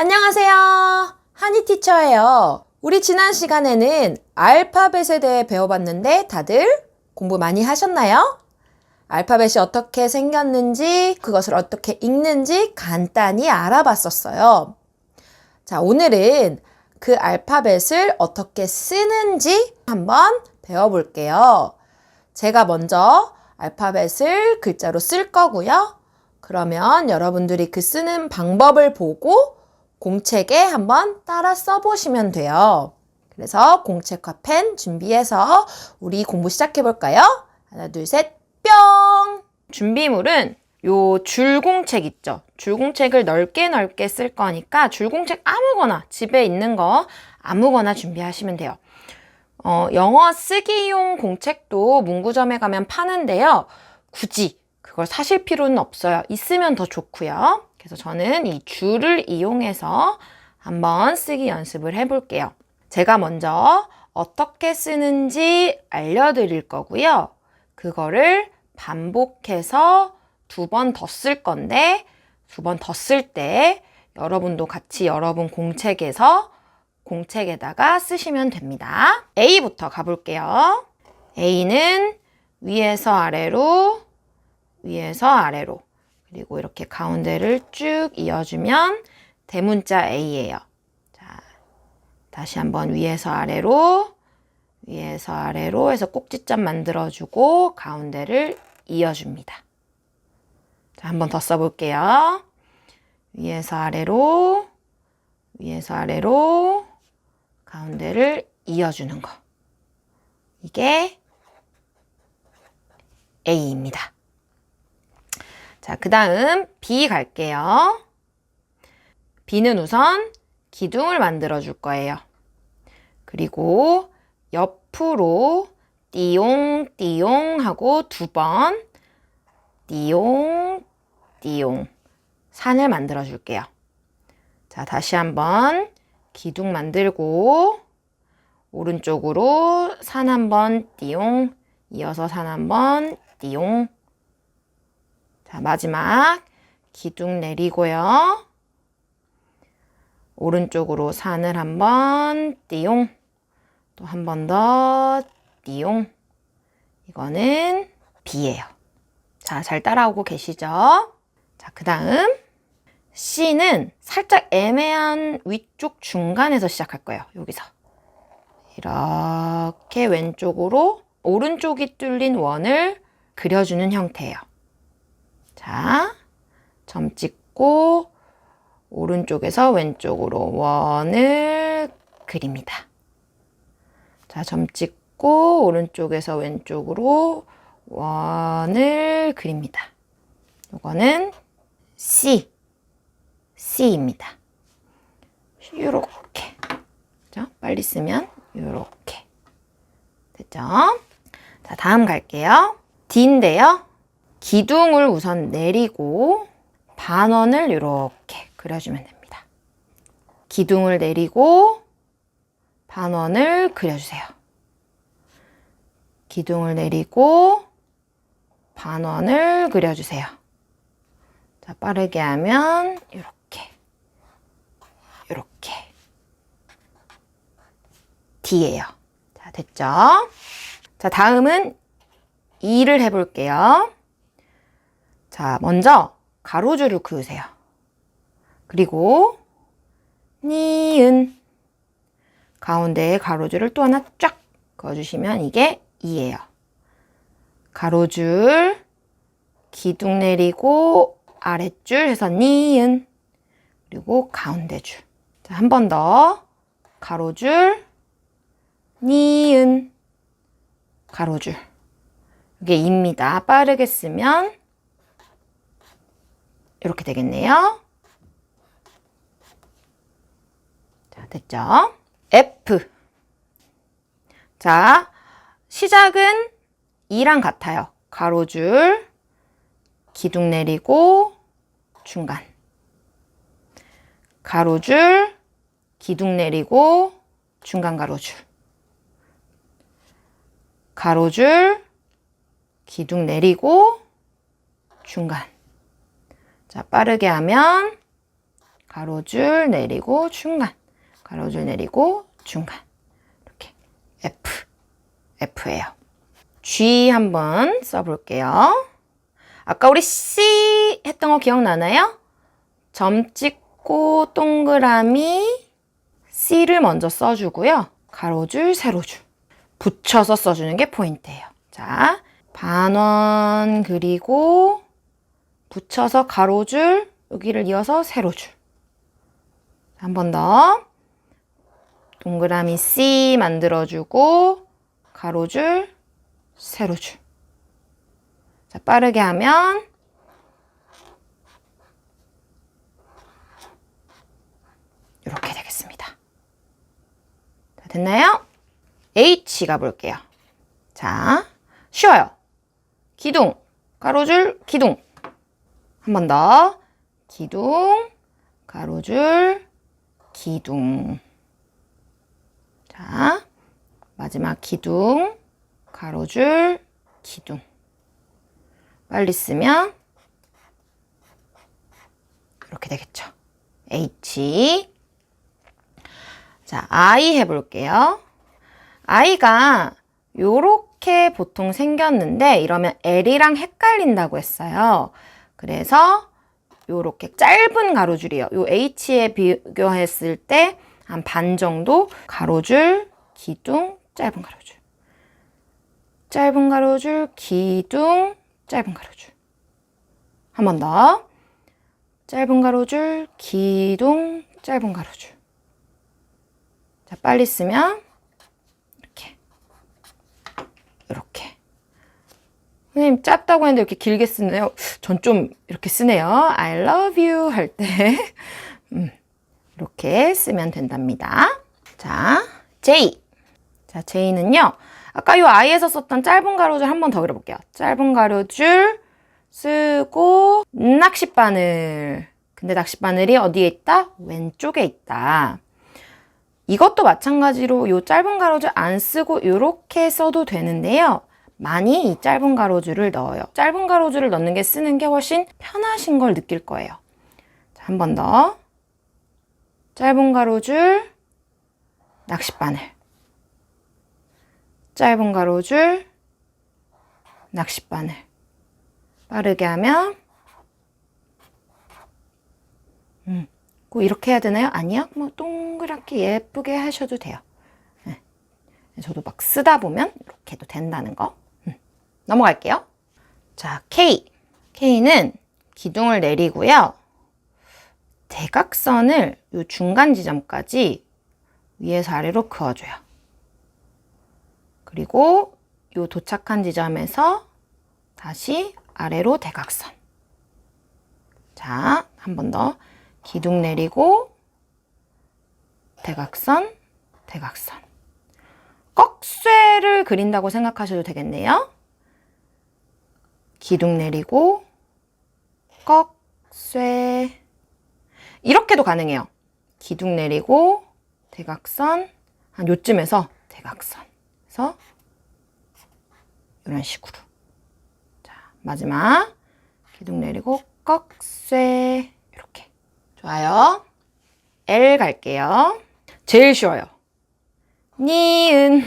안녕하세요. 한이 티처예요. 우리 지난 시간에는 알파벳에 대해 배워봤는데 다들 공부 많이 하셨나요? 알파벳이 어떻게 생겼는지, 그것을 어떻게 읽는지 간단히 알아봤었어요. 자, 오늘은 그 알파벳을 어떻게 쓰는지 한번 배워볼게요. 제가 먼저 알파벳을 글자로 쓸 거고요. 그러면 여러분들이 그 쓰는 방법을 보고 공책에 한번 따라 써보시면 돼요. 그래서 공책과 펜 준비해서 우리 공부 시작해 볼까요? 하나, 둘, 셋, 뿅! 준비물은 요 줄공책 있죠? 줄공책을 넓게 넓게 쓸 거니까 줄공책 아무거나 집에 있는 거 아무거나 준비하시면 돼요. 어, 영어 쓰기용 공책도 문구점에 가면 파는데요. 굳이 그걸 사실 필요는 없어요. 있으면 더 좋고요. 그래서 저는 이 줄을 이용해서 한번 쓰기 연습을 해볼게요. 제가 먼저 어떻게 쓰는지 알려드릴 거고요. 그거를 반복해서 두 번 더 쓸 건데 두 번 더 쓸 때 여러분도 같이 여러분 공책에서 공책에다가 쓰시면 됩니다. A부터 가볼게요. A는 위에서 아래로, 위에서 아래로, 그리고 이렇게 가운데를 쭉 이어주면 대문자 A예요. 자, 다시 한번 위에서 아래로, 위에서 아래로 해서 꼭지점 만들어주고 가운데를 이어줍니다. 자, 한번 더 써볼게요. 위에서 아래로, 위에서 아래로, 가운데를 이어주는 거. 이게 A입니다. 자, 그 다음 B 갈게요. B는 우선 기둥을 만들어 줄 거예요. 그리고 옆으로 띠용, 띠용 하고 두 번 띠용, 띠용 산을 만들어 줄게요. 자, 다시 한번 기둥 만들고 오른쪽으로 산 한번 띠용 이어서 산 한번 띠용 자 마지막 기둥 내리고요 오른쪽으로 산을 한번 띠용 또 한 번 더 띠용 이거는 B예요 자 잘 따라오고 계시죠 자 그 다음 C는 살짝 애매한 위쪽 중간에서 시작할 거예요. 여기서. 이렇게 왼쪽으로 오른쪽이 뚫린 원을 그려주는 형태예요. 자, 점 찍고 오른쪽에서 왼쪽으로 원을 그립니다. 자, 점 찍고 오른쪽에서 왼쪽으로 원을 그립니다. 이거는 C. C입니다. 요렇게. 그죠? 빨리 쓰면 요렇게. 됐죠? 자, 다음 갈게요. D인데요. 기둥을 우선 내리고 반원을 이렇게 그려주면 됩니다. 기둥을 내리고 반원을 그려주세요. 기둥을 내리고 반원을 그려주세요. 자, 빠르게 하면 이렇게. 이렇게 D예요. 자, 됐죠? 자, 다음은 2를 해볼게요. 자, 먼저 가로줄을 그으세요. 그리고 니은 가운데에 가로줄을 또 하나 쫙 그어주시면 이게 2예요. 가로줄 기둥 내리고 아랫줄 해서 니은 그리고 가운데 줄 자, 한 번 더. 가로줄, 니은, 가로줄. 이게 입니다. 빠르게 쓰면 이렇게 되겠네요. 자, 됐죠? F. 자, 시작은 2랑 같아요. 가로줄, 기둥 내리고, 중간. 가로줄, 기둥 내리고 중간 가로줄 가로줄 기둥 내리고 중간 자 빠르게 하면 가로줄 내리고 중간, 가로줄 내리고 중간. 이렇게 F, F예요. G 한번 써볼게요. 아까 우리 C 했던 거 기억나나요? 점 찍고 동그라미 C를 먼저 써주고요. 가로줄, 세로줄. 붙여서 써주는 게 포인트예요. 자, 반원 그리고 붙여서 가로줄, 여기를 이어서 세로줄. 한 번 더. 동그라미 C 만들어주고, 가로줄, 세로줄. 자, 빠르게 하면, 이렇게 되겠습니다. 자, 됐나요? H 가볼게요. 자, 쉬어요. 기둥, 가로줄, 기둥. 한 번 더. 기둥, 가로줄, 기둥. 자, 마지막 기둥, 가로줄, 기둥. 빨리 쓰면 이렇게 되겠죠. H. 자, I 해볼게요. I가 요렇게 보통 생겼는데 이러면 L이랑 헷갈린다고 했어요. 그래서 요렇게 짧은 가로줄이에요. 요 H에 비교했을 때 한 반 정도 가로줄, 기둥, 짧은 가로줄. 짧은 가로줄, 기둥, 짧은 가로줄. 한 번 더. 짧은 가로줄, 기둥, 짧은 가로줄. 자, 빨리 쓰면 이렇게. 이렇게. 선생님 짧다고 했는데 이렇게 길게 쓰네요. 전 좀 이렇게 쓰네요. I love you 할 때. 음, 이렇게 쓰면 된답니다. 자, J. 자, J는요. 아까 요 I에서 썼던 짧은 가로줄 한 번 더 그려볼게요. 짧은 가로줄 쓰고 낚싯바늘. 근데 낚싯바늘이 어디에 있다? 왼쪽에 있다. 이것도 마찬가지로 요 짧은 가로줄 안 쓰고 이렇게 써도 되는데요. 많이 이 짧은 가로줄을 넣어요. 짧은 가로줄을 넣는 게 쓰는 게 훨씬 편하신 걸 느낄 거예요. 자, 한번 더. 짧은 가로줄, 낚싯바늘. 짧은 가로줄, 낚싯바늘. 빠르게 하면, 음, 꼭 이렇게 해야 되나요? 아니요. 뭐 동그랗게 예쁘게 하셔도 돼요. 네. 저도 막 쓰다 보면 이렇게 해도 된다는 거. 음. 넘어갈게요. 자, K. K는 기둥을 내리고요. 대각선을 이 중간 지점까지 위에서 아래로 그어줘요. 그리고 이 도착한 지점에서 다시 아래로 대각선. 자, 한 번 더. 기둥 내리고 대각선, 대각선. 꺽쇠를 그린다고 생각하셔도 되겠네요. 기둥 내리고 꺽 쇠 이렇게도 가능해요. 기둥 내리고 대각선 한 요쯤에서 대각선 그래서 이런 식으로 자 마지막 기둥 내리고 꺽 쇠 이렇게 좋아요. L 갈게요. 제일 쉬워요. 니은.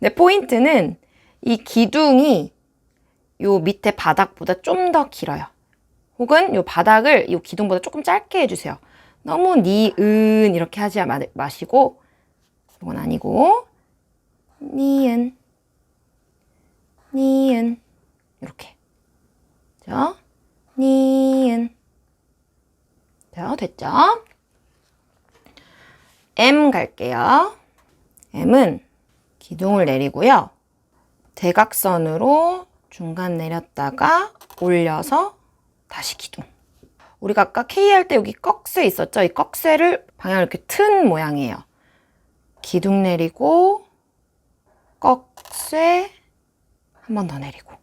네, 포인트는 이 기둥이 요 밑에 바닥보다 좀 더 길어요. 혹은 요 바닥을 요 기둥보다 조금 짧게 해주세요. 너무 니은 이렇게 하지 마, 마시고 이건 아니고 니은 니은 이렇게 죠 니은 자, 됐죠? M 갈게요. M은 기둥을 내리고요. 대각선으로 중간 내렸다가 올려서 다시 기둥. 우리가 아까 K 할 때 여기 꺽쇠 있었죠? 이 꺽쇠를 방향을 이렇게 튼 모양이에요. 기둥 내리고 꺽쇠 한 번 더 내리고.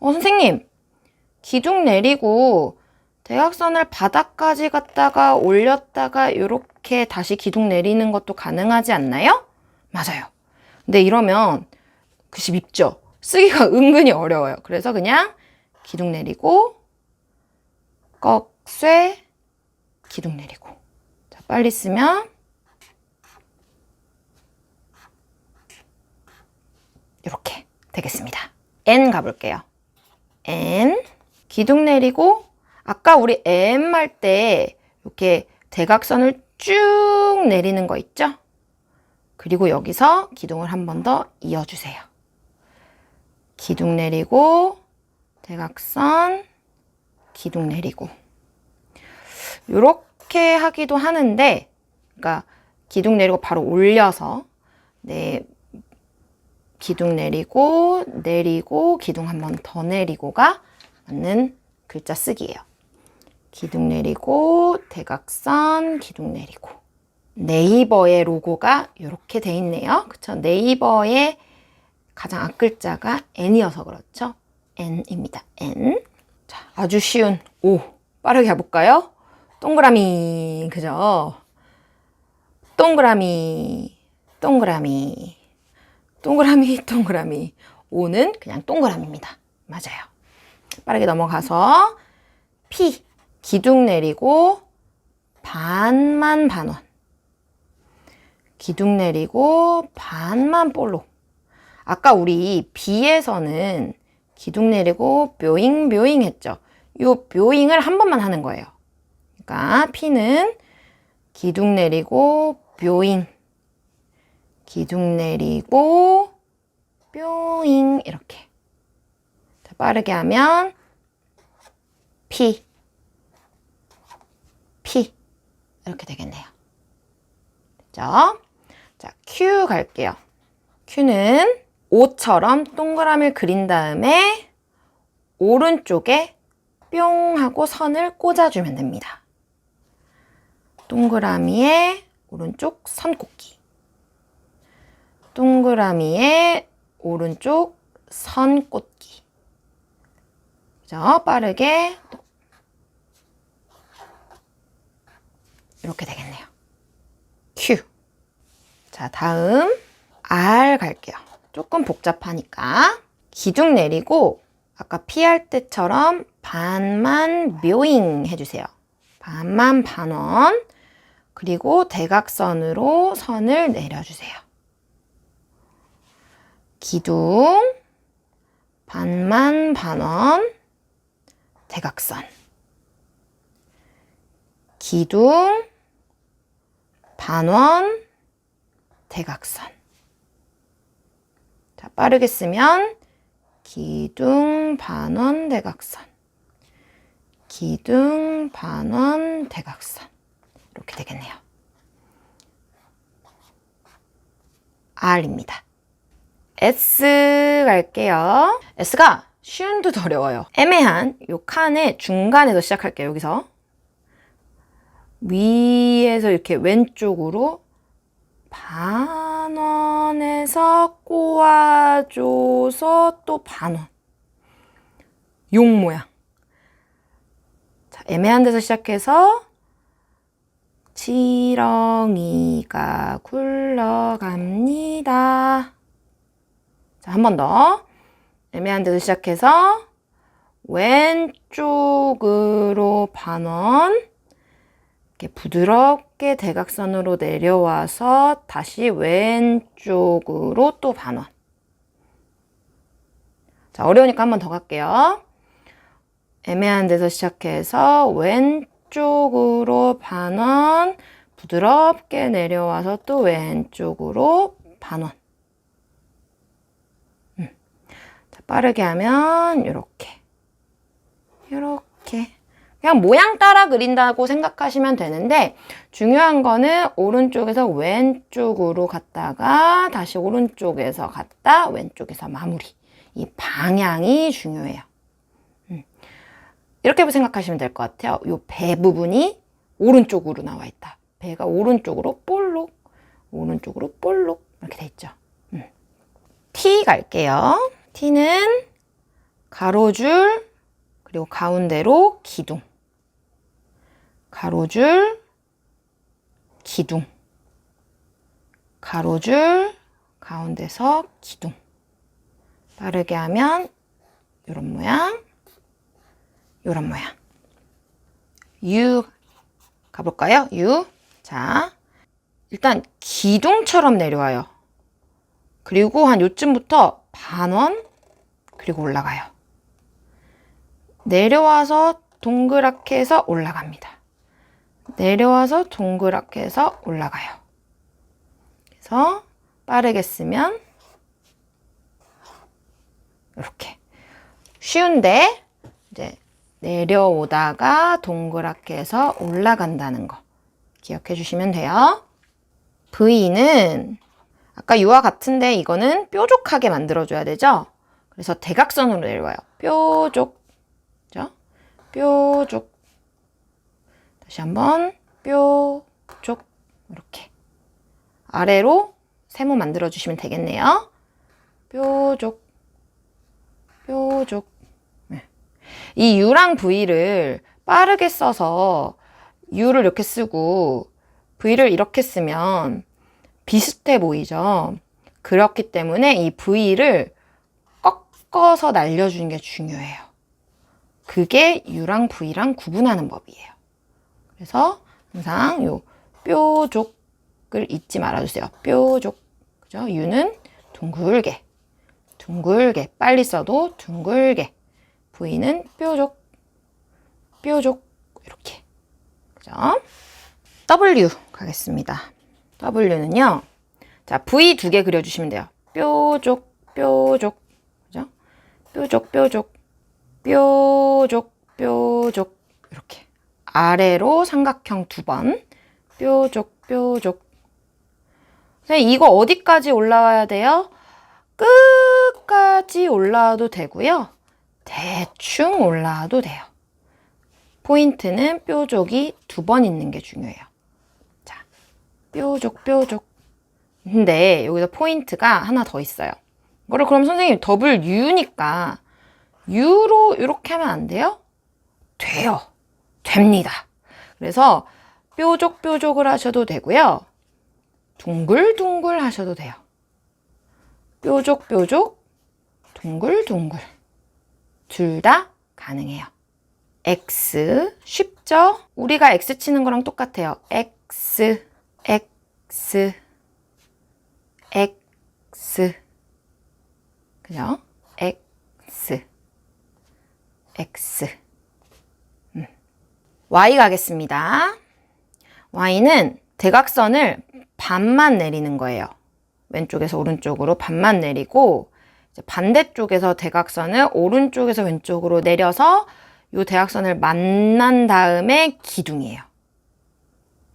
어, 선생님. 기둥 내리고 대각선을 바닥까지 갔다가 올렸다가 이렇게 다시 기둥 내리는 것도 가능하지 않나요? 맞아요. 근데 이러면 글씨 밉죠? 쓰기가 은근히 어려워요. 그래서 그냥 기둥 내리고 꺽 쇠 기둥 내리고. 자, 빨리 쓰면 이렇게 되겠습니다. N 가볼게요. N 기둥 내리고 아까 우리 M 할 때 이렇게 대각선을 쭉 내리는 거 있죠? 그리고 여기서 기둥을 한 번 더 이어주세요. 기둥 내리고 대각선 기둥 내리고 이렇게 하기도 하는데 그러니까 기둥 내리고 바로 올려서 네 기둥 내리고 내리고 기둥 한 번 더 내리고가 맞는 글자 쓰기예요. 기둥 내리고 대각선 기둥 내리고 네이버의 로고가 이렇게 돼 있네요. 그쵸? 네이버의 가장 앞글자가 N이어서 그렇죠. N입니다. N. 자, 아주 쉬운 O. 빠르게 해볼까요? 동그라미. 그죠? 동그라미. 동그라미. 동그라미, 동그라미. O는 그냥 동그라미입니다. 맞아요. 빠르게 넘어가서 P. 기둥 내리고 반만 반원. 기둥 내리고 반만 볼록. 아까 우리 B에서는 기둥 내리고 묘잉 묘잉 했죠. 요 묘잉을 한 번만 하는 거예요. 그러니까 P는 기둥 내리고 묘잉 기둥 내리고 뾰잉 이렇게 자, 빠르게 하면 P P 이렇게 되겠네요. 됐죠? 자, Q 갈게요. Q는 O처럼 동그라미를 그린 다음에 오른쪽에 뿅 하고 선을 꽂아주면 됩니다. 동그라미에 오른쪽 선 꽂기. 동그라미에 오른쪽 선 꽂기. 그죠? 빠르게 또 이렇게 되겠네요. Q. 자, 다음 R 갈게요. 조금 복잡하니까 기둥 내리고 아까 P 할 때처럼 반만 묘잉 해주세요. 반만 반원. 그리고 대각선으로 선을 내려주세요. 기둥. 반만 반원. 대각선. 기둥. 반원. 대각선 자, 빠르게 쓰면 기둥 반원 대각선 기둥 반원 대각선 이렇게 되겠네요. R입니다. S 갈게요. S가 쉬운 듯 어려워요. 애매한 요 칸의 중간에서 시작할게요. 여기서 위에서 이렇게 왼쪽으로 반원 에서 꼬아줘서 또 반원. 용 모양. 자, 애매한 데서 시작해서 지렁이가 굴러갑니다. 자, 한 번 더. 애매한 데서 시작해서 왼쪽으로 반원. 이렇게 부드럽게 대각선으로 내려와서 다시 왼쪽으로 또 반원. 자, 어려우니까 한 번 더 갈게요. 애매한 데서 시작해서 왼쪽으로 반원, 부드럽게 내려와서 또 왼쪽으로 반원. 음. 자, 빠르게 하면 이렇게, 이렇게. 그냥 모양 따라 그린다고 생각하시면 되는데 중요한 거는 오른쪽에서 왼쪽으로 갔다가 다시 오른쪽에서 갔다 왼쪽에서 마무리. 이 방향이 중요해요. 음. 이렇게 생각하시면 될 것 같아요. 이배 부분이 오른쪽으로 나와 있다. 배가 오른쪽으로 볼록, 오른쪽으로 볼록 이렇게 돼 있죠. 음. T 갈게요. T는 가로줄 그리고 가운데로 기둥. 가로줄, 기둥. 가로줄, 가운데서 기둥. 빠르게 하면 이런 모양, 이런 모양. U, 가볼까요? U. 자, 일단 기둥처럼 내려와요. 그리고 한 요쯤부터 반원, 그리고 올라가요. 내려와서 동그랗게 해서 올라갑니다. 내려와서 동그랗게 해서 올라가요. 그래서 빠르게 쓰면 이렇게 쉬운데 이제 내려오다가 동그랗게 해서 올라간다는 거 기억해 주시면 돼요. V는 아까 U와 같은데 이거는 뾰족하게 만들어줘야 되죠? 그래서 대각선으로 내려와요. 뾰족. 그죠? 뾰족. 다시 한번 뾰족. 이렇게. 아래로 세모 만들어 주시면 되겠네요. 뾰족. 뾰족. 네. 이 U랑 V를 빠르게 써서 U를 이렇게 쓰고 V를 이렇게 쓰면 비슷해 보이죠? 그렇기 때문에 이 V를 꺾어서 날려주는 게 중요해요. 그게 U랑 V랑 구분하는 법이에요. 그래서 항상 요 뾰족을 잊지 말아주세요. 뾰족. 그죠? U는 둥글게. 둥글게. 빨리 써도 둥글게. V는 뾰족. 뾰족. 이렇게. 그죠? W 가겠습니다. W는요. 자, V 두 개 그려주시면 돼요. 뾰족, 뾰족. 그죠? 뾰족, 뾰족. 뾰족, 뾰족. 이렇게. 아래로 삼각형 두 번. 뾰족, 뾰족. 선생님, 이거 어디까지 올라와야 돼요? 끝까지 올라와도 되고요. 대충 올라와도 돼요. 포인트는 뾰족이 두 번 있는 게 중요해요. 자, 뾰족, 뾰족. 근데 여기서 포인트가 하나 더 있어요. 이거를 그럼 선생님 더블 U니까 U로 이렇게 하면 안 돼요? 돼요. 됩니다. 그래서 뾰족, 뾰족을 하셔도 되고요. 둥글둥글 하셔도 돼요. 뾰족, 뾰족, 둥글둥글. 둘 다 가능해요. X 쉽죠? 우리가 X 치는 거랑 똑같아요. X, X, X. 그죠? X, X. 음. Y 가겠습니다. Y는 대각선을 반만 내리는 거예요. 왼쪽에서 오른쪽으로 반만 내리고 반대쪽에서 대각선을 오른쪽에서 왼쪽으로 내려서 이 대각선을 만난 다음에 기둥이에요.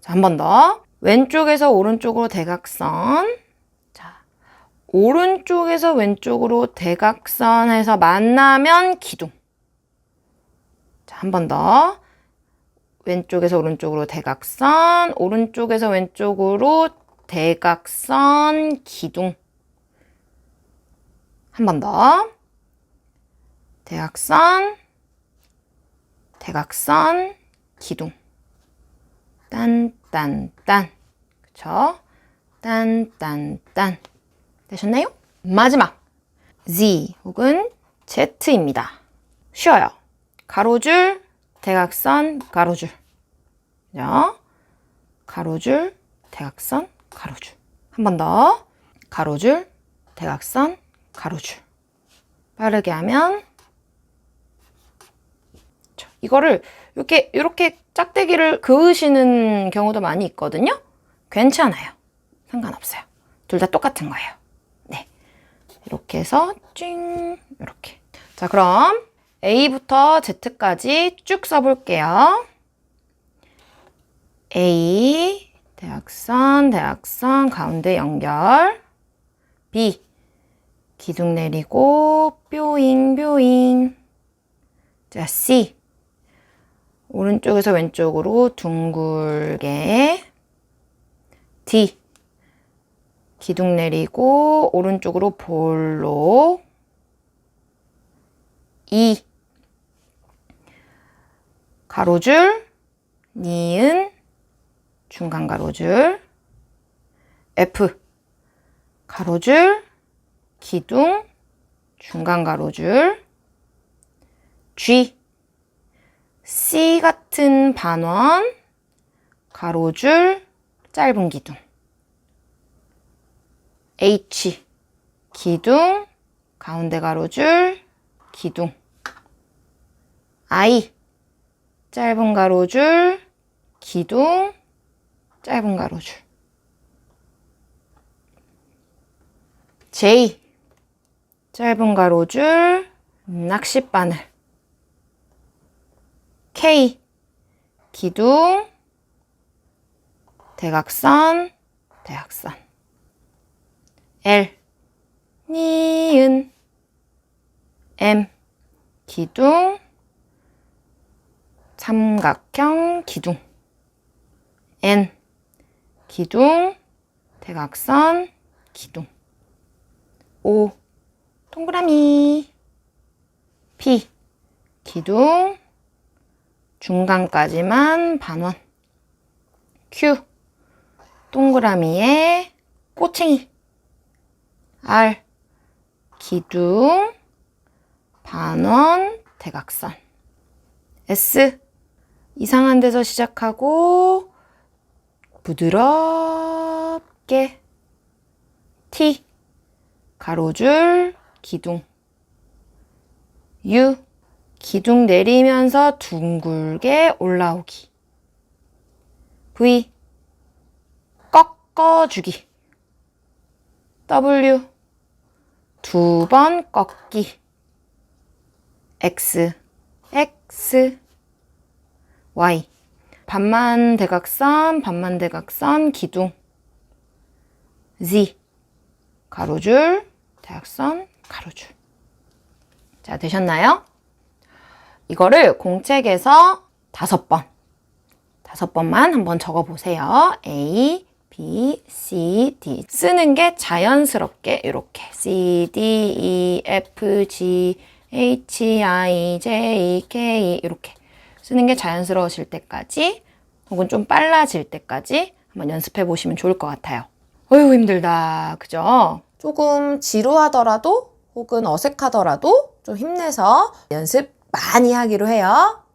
자, 한 번 더. 왼쪽에서 오른쪽으로 대각선. 자, 오른쪽에서 왼쪽으로 대각선에서 만나면 기둥. 자, 한 번 더. 왼쪽에서 오른쪽으로 대각선, 오른쪽에서 왼쪽으로 대각선, 기둥. 한 번 더. 대각선, 대각선, 기둥. 딴, 딴, 딴. 그쵸? 딴, 딴, 딴. 되셨나요? 마지막. Z 혹은 Z입니다. 쉬어요. 가로줄, 대각선, 가로줄. 그죠? 가로줄, 대각선, 가로줄. 한 번 더. 가로줄, 대각선, 가로줄. 빠르게 하면 자, 이거를 이렇게 이렇게 짝대기를 그으시는 경우도 많이 있거든요. 괜찮아요. 상관없어요. 둘 다 똑같은 거예요. 네. 이렇게 해서 찡 이렇게. 자, 그럼 A부터 Z까지 쭉 써볼게요. A 대각선, 대각선 가운데 연결. B 기둥 내리고 뾰잉 뾰잉. 자, C 오른쪽에서 왼쪽으로 둥글게. D 기둥 내리고 오른쪽으로 볼록. E 가로줄 니은 중간 가로줄 F. 가로줄 기둥 중간 가로줄 G. C 같은 반원 가로줄 짧은 기둥. H. 기둥 가운데 가로줄 기둥. I 짧은 가로줄 기둥 짧은 가로줄. J 짧은 가로줄 낚싯바늘. K 기둥 대각선 대각선. L 니은. M 기둥 삼각형 기둥. N. 기둥 대각선 기둥. O. 동그라미. P. 기둥 중간까지만 반원. Q. 동그라미에 꼬챙이. R. 기둥 반원 대각선. S 이상한 데서 시작하고 부드럽게 T 가로줄 기둥. U 기둥 내리면서 둥글게 올라오기. V 꺾어주기. W 두 번 꺾기. X X Y 반만 대각선 반만 대각선 기둥. Z. 가로줄 대각선 가로줄. 자 되셨나요? 이거를 공책에서 다섯 번. 다섯 번만 한번 적어 보세요. A, B, C, D. 쓰는 게 자연스럽게 이렇게. C, D, E, F, G, H, I, J, K 이렇게 쓰는 게 자연스러우실 때까지 혹은 좀 빨라질 때까지 한번 연습해 보시면 좋을 것 같아요. 어휴 힘들다. 그죠? 조금 지루하더라도 혹은 어색하더라도 좀 힘내서 연습 많이 하기로 해요.